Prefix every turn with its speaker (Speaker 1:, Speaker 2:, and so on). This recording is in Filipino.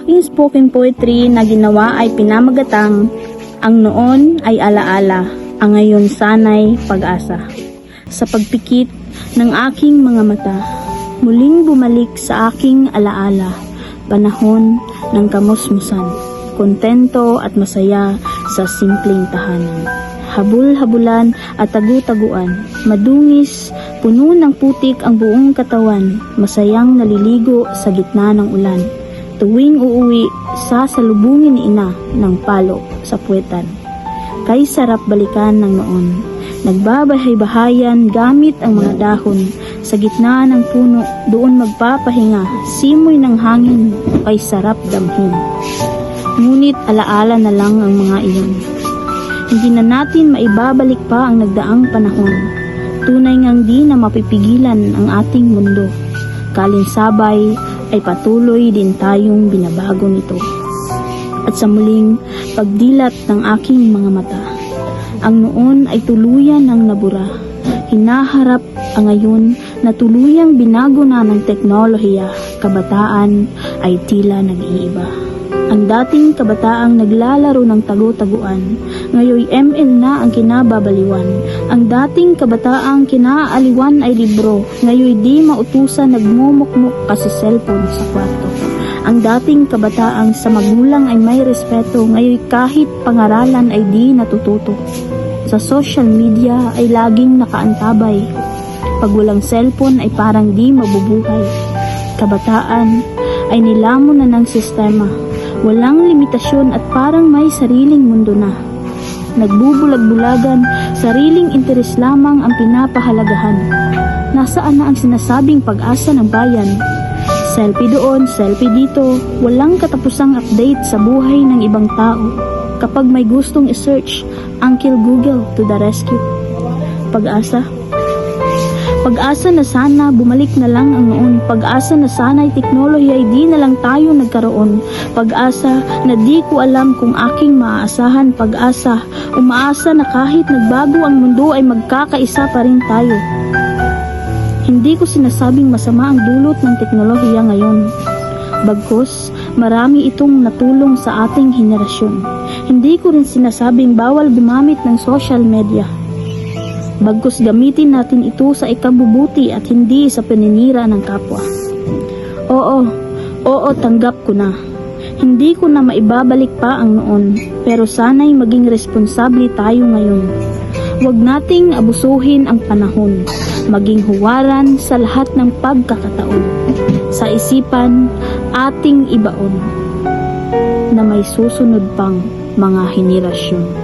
Speaker 1: aking spoken poetry na ginawa ay pinamagatang ang noon ay alaala, ang ngayon sana'y pag-asa. Sa pagpikit ng aking mga mata, muling bumalik sa aking alaala, panahon ng kamusmusan, kontento at masaya sa simpleng tahanan. Habul-habulan at tagu-taguan, madungis, puno ng putik ang buong katawan, masayang naliligo sa gitna ng ulan. Tuwing uuwi, sasalubungin ni ina ng palo sa puwetan. Kay sarap balikan ng noon. Nagbabahay-bahayan gamit ang mga dahon. Sa gitna ng puno, doon magpapahinga. Simoy ng hangin, kay sarap damhin. Ngunit alaala na lang ang mga iyon. Hindi na natin maibabalik pa ang nagdaang panahon. Tunay ngang di na mapipigilan ang ating mundo. Kalinsabay ay patuloy din tayong binabago nito. At sa muling pagdilat ng aking mga mata, ang noon ay tuluyan ng nabura. Hinaharap ang ngayon na tuluyang binago na ng teknolohiya, kabataan ay tila nag-iiba. Ang dating kabataang naglalaro ng tago-taguan, ngayoy ML na ang kinababaliwan. Ang dating kabataang kinaaliwan ay libro, ngayoy di mautusan nagmumukmuk kasi cellphone sa kwarto. Ang dating kabataang sa magulang ay may respeto, ngayoy kahit pangaralan ay di natututo. Sa social media ay laging nakaantabay. Pag walang cellphone ay parang di mabubuhay. Kabataan ay nilamon na ng sistema. Walang limitasyon at parang may sariling mundo na. Nagbubulag-bulagan, sariling interes lamang ang pinapahalagahan. Nasaan na ang sinasabing pag-asa ng bayan? Selfie doon, selfie dito, walang katapusang update sa buhay ng ibang tao. Kapag may gustong i-search, Uncle Google to the rescue. Pag-asa, pag-asa na sana bumalik na lang ang noon. Pag-asa na sana ay teknolohiya ay di na lang tayo nagkaroon. Pag-asa na di ko alam kung aking maaasahan. Pag-asa, umaasa na kahit nagbago ang mundo ay magkakaisa pa rin tayo. Hindi ko sinasabing masama ang dulot ng teknolohiya ngayon. Bagkus, marami itong natulong sa ating henerasyon. Hindi ko rin sinasabing bawal gumamit ng social media. Bagkus gamitin natin ito sa ikabubuti at hindi sa paninira ng kapwa. Oo, oo tanggap ko na. Hindi ko na maibabalik pa ang noon, pero sana'y maging responsable tayo ngayon. Huwag nating abusuhin ang panahon, maging huwaran sa lahat ng pagkakataon. Sa isipan, ating ibaon na may susunod pang mga henerasyon.